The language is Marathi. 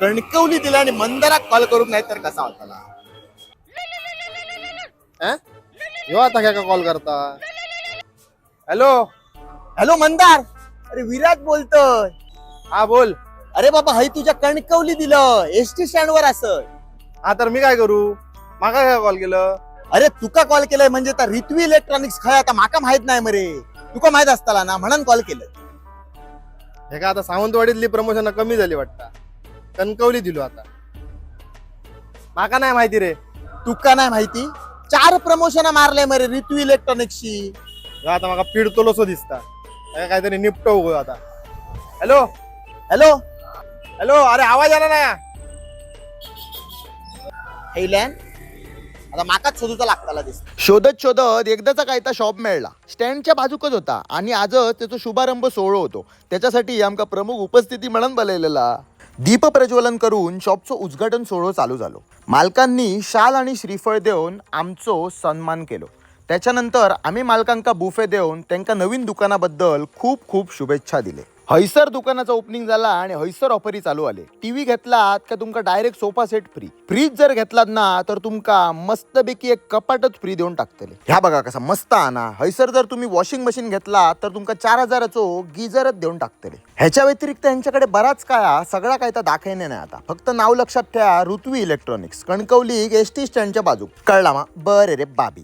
कणकवली दिला आणि मंदारा कॉल करून नाही तर कसा होता ह्यो आता काय का कॉल करता? Hello hello Mandar? अरे विराट बोलतोय. हा बोल. अरे बाबा हय तुझ्या कणकवली दिलं. एस टी स्टँड वर असं. हा तर मी काय करू? माका काय कॉल केलं? अरे तुका कॉल केलाय म्हणजे आता रिथवी इलेक्ट्रॉनिक्स खय आता माका माहीत नाही मरे. तुका माहीत असताला ना म्हणून कॉल केलं. हे का आता सावंतवाडीतली प्रमोशन कमी झाली वाटतं? कणकवली दिलो आता. माका नाही माहिती रे. तुका नाही माहिती. चार प्रमोशन मारले मरे रिथवी इलेक्ट्रॉनिक्सची आता माका पिडतलो सो दिसता काहीतरी निपटव गो आता. हॅलो? हॅलो? हॅलो? अरे आवाज आला ना. हेलॅन आता माकाच शोधूचा लागताला दिसत. शोधत शोधत एकदाचा कायता शॉप मिळला. स्टँडच्या बाजूकच होता आणि आजच त्याचा शुभारंभ सोहळो होतो. त्याच्यासाठी आमका प्रमुख उपस्थिती म्हणून बोललेला दीप प्रज्वलन करून शॉपचं उद्घाटन सोहळो चालू झालो. मालकांनी शाल आणि श्रीफळ देऊन आमचो सन्मान केलो. त्याच्यानंतर आम्ही मालकांका बुफे देऊन त्यांका नवीन दुकानाबद्दल खूप खूप शुभेच्छा दिले हैसर दुकानाचं ओपनिंग झाला आणि हैसर ऑफरी चालू आले. टीव्ही घेतलात का तुमका direct sofa set free fridge जर घेतलात ना तर तुमका मस्तपैकी एक कपाटच फ्री देऊन टाकतले. ह्या बघा कसा मस्त आणा. हैसर जर तुम्ही वॉशिंग मशीन घेतला तर तुमका चार हजाराचो गिजरच देऊन टाकतले. ह्याच्या व्यतिरिक्त यांच्याकडे बराच काय सगळा काय तर दाखवणे नाही आता. फक्त नाव लक्षात ठेवा Rutvi electronics Kankavli S T स्टँडच्या बाजू. कळला मा? बरे रे बाबी.